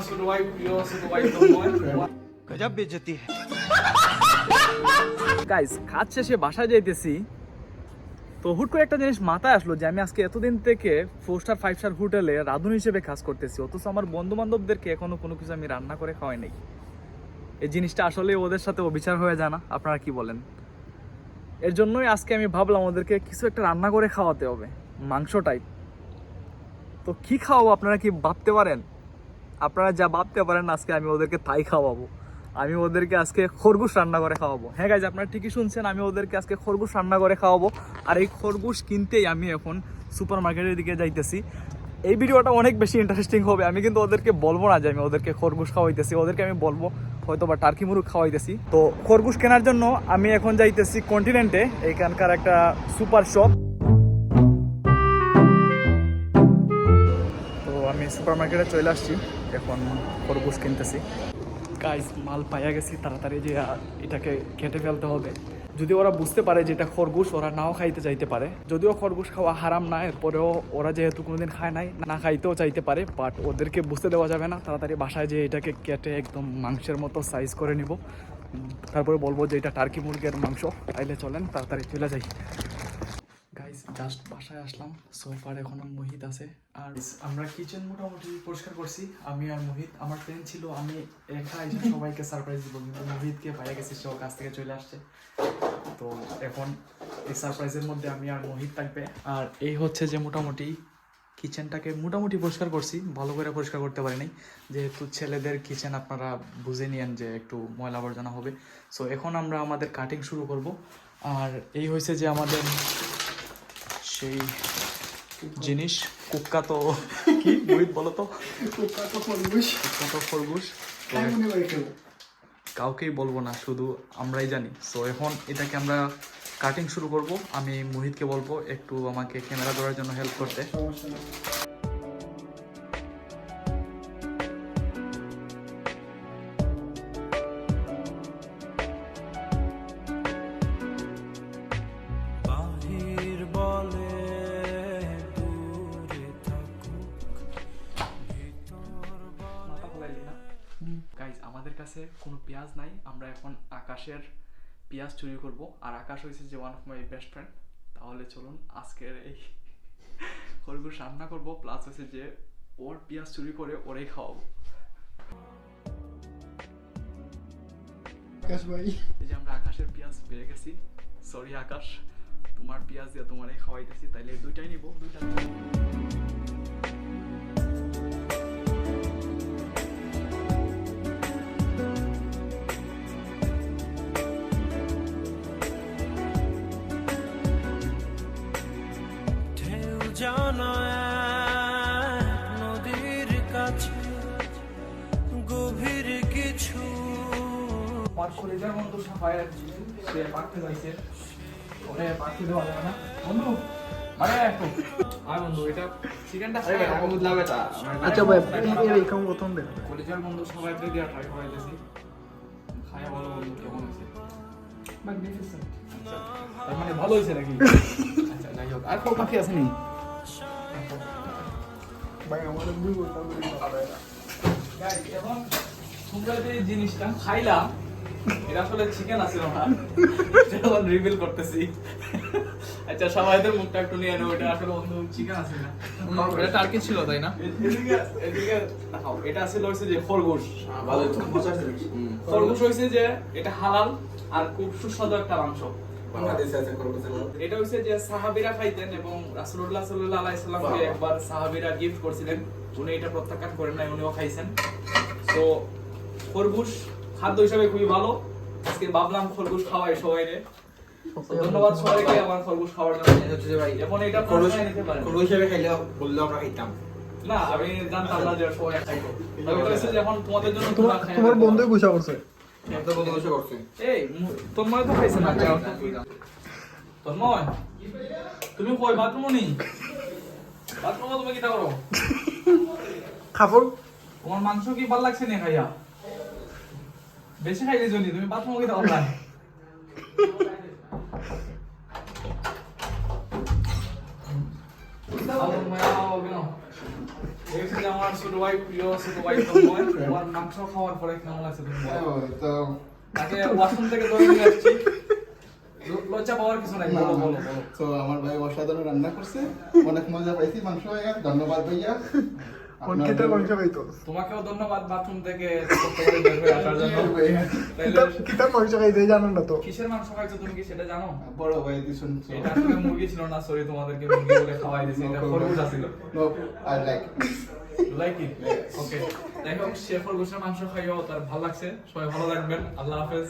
also the wife, you also the wife don't want. গজব বেজতি guys কাজ শেষে বাসায় যাইতেছি। তো হুট করে একটা জিনিস মাথায় আসলো যে আমি আজকে এতদিন থেকে ফোর স্টার ফাইভ স্টার হোটেলে রাঁধুন হিসেবে কাজ করতেছি অথচ আমার বন্ধু বান্ধবদেরকে এখনও কোনো কিছু আমি রান্না করে খাওয়াই নাই। এই জিনিসটা আসলে ওদের সাথে অবিচার হয়ে যায় না আপনারা কি বলেন? এর জন্যই আজকে আমি ভাবলাম ওদেরকে কিছু একটা রান্না করে খাওয়াতে হবে মাংস টাইপ তো কি খাওয়াবো আপনারা কি ভাবতে পারেন? আপনারা যা ভাবতে পারেন, আজকে আমি ওদেরকে তাই খাওয়াবো। আমি ওদেরকে আজকে খরগোশ রান্না করে খাওয়াবো। হ্যাঁ গাইজ আপনারা ঠিকই শুনছেন, আমি ওদেরকে আজকে খরগোশ রান্না করে খাওয়াবো। আর এই খরগোশ কিনতেই আমি এখন সুপার মার্কেটের দিকে যাইতেছি। এই ভিডিওটা অনেক বেশি ইন্টারেস্টিং হবে। আমি কিন্তু ওদেরকে বলব না যে আমি ওদেরকে খরগোশ খাওয়াইতেছি। ওদেরকে আমি বলব হয়তো বা টার্কি মুরগ খাওয়াইতেছি। তো খরগোশ কেনার জন্য আমি এখন যাইতেছি কন্টিনেন্টে এখানকার একটা সুপার শপ সুপার মার্কেটে চলে আসছি। এখন খরগোশ কিনতেছি। গাইস মাল পাইয়া গেছি, তাড়াতাড়ি যে এটাকে কেটে ফেলতে হবে। যদি ওরা বুঝতে পারে যে এটা খরগোশ, ওরা নাও খাইতে চাইতে পারে। যদিও খরগোশ খাওয়া হারাম না, এরপরেও ওরা যেহেতু কোনোদিন খায় নাই, না খাইতেও চাইতে পারে বাট ওদেরকে বুঝতে দেওয়া যাবে না। তাড়াতাড়ি বাসায় যে এটাকে কেটে একদম মাংসের মতো সাইজ করে নিব। তারপরে বলব যে এটা টার্কি মুরগের মাংস। তাইলে চলেন, তাড়াতাড়ি চলে যাই। গাইস জাস্ট বাসায় আসলাম। সোফার এখনও মোহিত আছে। আর আমরা কিচেন মোটামুটি পরিষ্কার করছি। আমি আর মোহিত আমার প্ল্যান ছিল আমি একা এসে সবাইকে সারপ্রাইজ দিব কিন্তু মোহিতকে পাইয়া গেছি সে কাছ থেকে চলে আসছে। তো এখন এই সারপ্রাইজের মধ্যে আমি আর মোহিত থাকবে। আর এই হচ্ছে যে মোটামুটি কিচেনটাকে মোটামুটি পরিষ্কার করছি ভালো করে পরিষ্কার করতে পারিনি। যেহেতু ছেলেদের কিচেন আপনারা বুঝে নিয়েন যে একটু ময়লা আবর্জনা হবে। সো এখন আমরা আমাদের কাটিং শুরু করব। আর এই হয়েছে যে আমাদের সেই জিনিস কুকা তো কি? মোহিত বলো তো কুকা তো খরগোশ। কাউকেই বলব না শুধু আমরাই জানি। সো এখন এটাকে আমরা কাটিং শুরু করব। আমি মোহিতকে বলব একটু আমাকে ক্যামেরা ধরার জন্য হেল্প করতে। কাছে কোনো পেঁয়াজ নাই আমরা এখন আকাশের পেঁয়াজ চুরি করব। আর আকাশ হয়েছে যে one of my best friend তাহলে চলুন আজকের এই খরগোশ রান্না করব প্লাস হচ্ছে যে ওর পেঁয়াজ চুরি করে ওরেই খাওয়াবো। আকাশ ভাই। এই যে আমরা আকাশের পেঁয়াজ পেয়ে গেছি। সরি আকাশ তোমার পেঁয়াজ দিয়ে তোমারই খাওয়াইতেছি তাইলে দুইটাই নিবো দুইটা জানা নদীর কাছে গভীর কিছু। আমার কলেজের বন্ধু সাফায়ের সে ওরে পাকতে দেওয়া যাবে না। বন্ধু এটা চিকেনটা আচ্ছা ভাই এই প্রথম দেখ কলেজের বন্ধু সবাই দিয়ে দেওয়া ট্রাই করাইতেছি। খায়া বন্ধু কেমন ম্যাগনিফিসেন্ট আচ্ছা তার মানে ভালো হয়েছে নাকি? আচ্ছা যাই হোক আর কেউ বাকি আছে নি ভাই আমাদের দুই বলতাম Guys, তোমরা যে জিনিসটা খাইলাম এটা আসলে চিকেন আছিল না যখন রিভিল করতেছি। আচ্ছা সবাইদের মুখটা একটু নিয়ে নেব এটা আসলে অন্য চিকেন আছে না? এটা টার্কি ছিল তাই না? এদিকে এদিকে দেখাও এটা আসলে হচ্ছে যে খরগোশ। খরগোশ হয়েছে যে এটা হালাল আর খুব সুস্বাদু একটা মাংস। এটা হচ্ছে যে সাহাবিরা খাইতেন এবং রাসূলুল্লাহ সাল্লাল্লাহু আলাইহি সাল্লামকে একবার সাহাবিরা গিফট করছিলেন। উনি এটা প্রত্যাখ্যান করেন নাই উনিও খাইছেন। তো খরগোশ খাদ্য হিসাবে খুবই ভালো। আজকে ভাবলাম খরগোশ খাওয়াই সবাই রে ধন্যবাদ সবাইকে আমার খরগোশ খাওয়ার জন্য। এবং এটা আপনারা খাই নিতে পারেন। না আমি জানতাম না যে সবাই খাইবো। তবে হচ্ছে যে এখন তোমাদের জন্য তোমার। বন্ধুই গুছা করছে। এই তো খাইছে না তন্ময় তুমি কই বাথরুম নি বাথরুমে তুমি কি করো খাফর তোমার মাংস কি ভালো লাগছে না খাইয়া বেশি খাইলে জনি তুমি বাথরুমে কি করো না আমার ছোট ভাই প্রিয় ছোট ভাই তন্ময়? তোমার মাংস খাওয়ার পরে কেমন আছে তো তাকে ওয়াশরুম থেকে ধরে নিয়ে আসছি। লজ্জা পাওয়ার কিছু নাই বলো তো আমার ভাই অসাধারণ রান্না করছে। অনেক মজা পাইছি মাংস ভাইয়া ধন্যবাদ ভাইয়া। অঙ্কিতা মাংস খাইতো? তোমাকেও ধন্যবাদ বাথরুম থেকে আসার জন্য। কিতা খাইতে জানেন না তো? কিসের মাংস খাইছো তুমি কি সেটা জানো? বড় ভাই দিছুন এটা আসলে মুরগি ছিল না সরি তোমাদেরকে মুরগি বলে খাওয়াই দিয়েছি এটা খরগোশ ছিল। No I like like it okay যাই হোক সে খরগোশের মাংস খাইও তার ভালো লাগছে। সবাই ভালো থাকবেন। আল্লাহ হাফেজ।